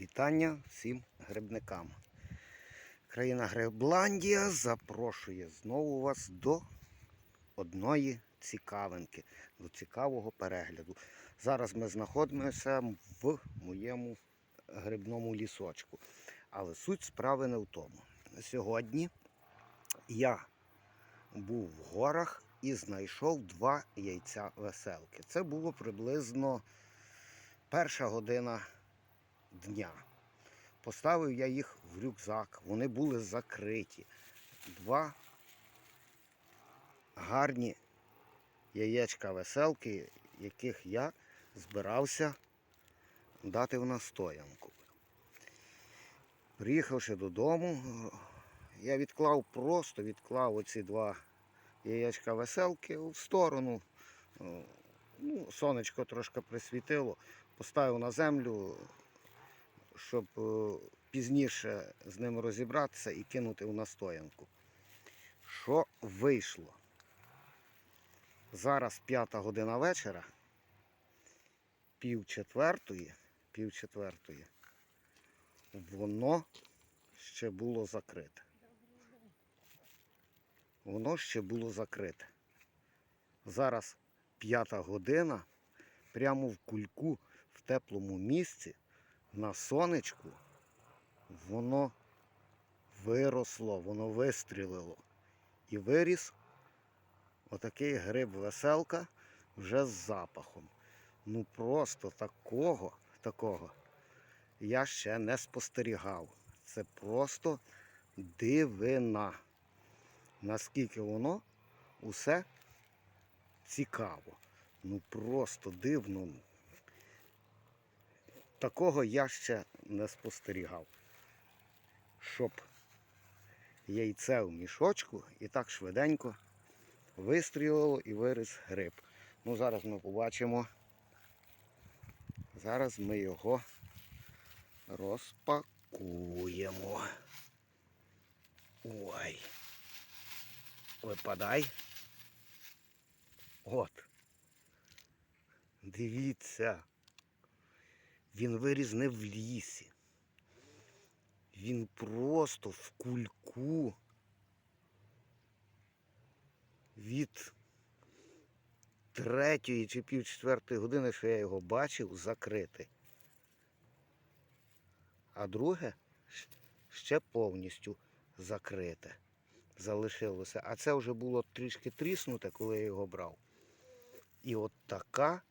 Вітання всім грибникам. Країна Гребландія запрошує знову вас до одної цікавинки, до цікавого перегляду. Зараз ми знаходимося в моєму грибному лісочку. Але суть справи не в тому. Сьогодні я був в горах і знайшов два яйця веселки. Це було приблизно перша година дня. Поставив я їх в рюкзак, вони були закриті. Два гарні яєчка веселки, яких я збирався дати в настоянку. Приїхавши додому, я відклав просто відклав оці два яєчка веселки в сторону. Ну, сонечко трошки присвітило, поставив на землю, щоб е, пізніше з ним розібратися і кинути в настоянку. Що вийшло? Зараз п'ята година вечора, пів четвертої, пів четвертої, воно ще було закрите. Воно ще було закрите. Зараз п'ята година, прямо в кульку, в теплому місці, на сонечку, воно виросло, воно вистрілило. І виріс отакий гриб веселка вже з запахом. Ну просто такого, такого я ще не спостерігав. Це просто дивина. Наскільки воно усе цікаво. Ну просто дивно. Такого я ще не спостерігав. Щоб яйце в мішочку і так швиденько вистрілило і виріс гриб. Ну, зараз ми побачимо. Зараз ми його розпакуємо. Ой. Випадай. От. Дивіться. Він виріс не в лісі. Він просто в кульку. Від третьої чи пів четвертої години, що я його бачив, закритий. А друге ще повністю закрите залишилося. А це вже було трішки тріснуте, коли я його брав. І от така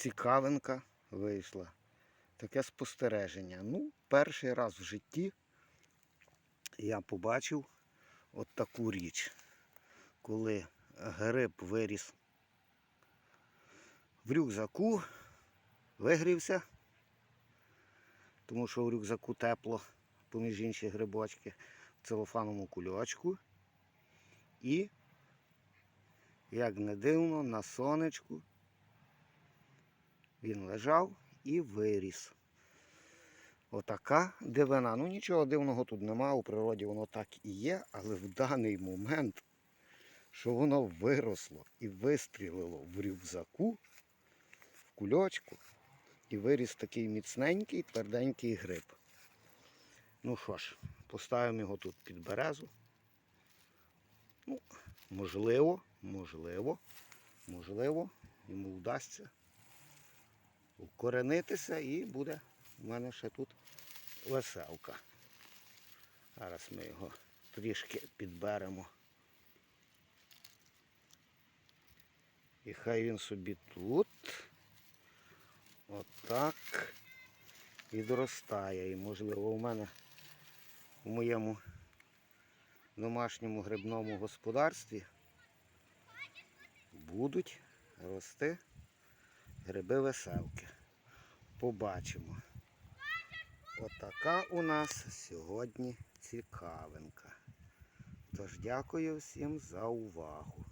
цікавинка вийшла. Таке спостереження. Ну, перший раз в житті я побачив от таку річ, коли гриб виріс в рюкзаку, вигрівся, тому що в рюкзаку тепло, поміж інші грибочки, в целофановому кульочку. І, як не дивно, на сонечку він лежав і виріс. Отака дивина. Ну нічого дивного тут нема, у природі воно так і є, але в даний момент, що воно виросло і вистрілило в рюкзаку, в кульочку, і виріс такий міцненький, тверденький гриб. Ну що ж, поставимо його тут під березу. Ну, можливо, можливо, можливо, йому вдасться укоренитися і буде в мене ще тут веселка. Зараз ми його трішки підберемо. І хай він собі тут отак відростає. І можливо у мене в моєму домашньому грибному господарстві будуть рости гриби веселки. Побачимо. Отака у нас сьогодні цікавинка. Тож дякую всім за увагу.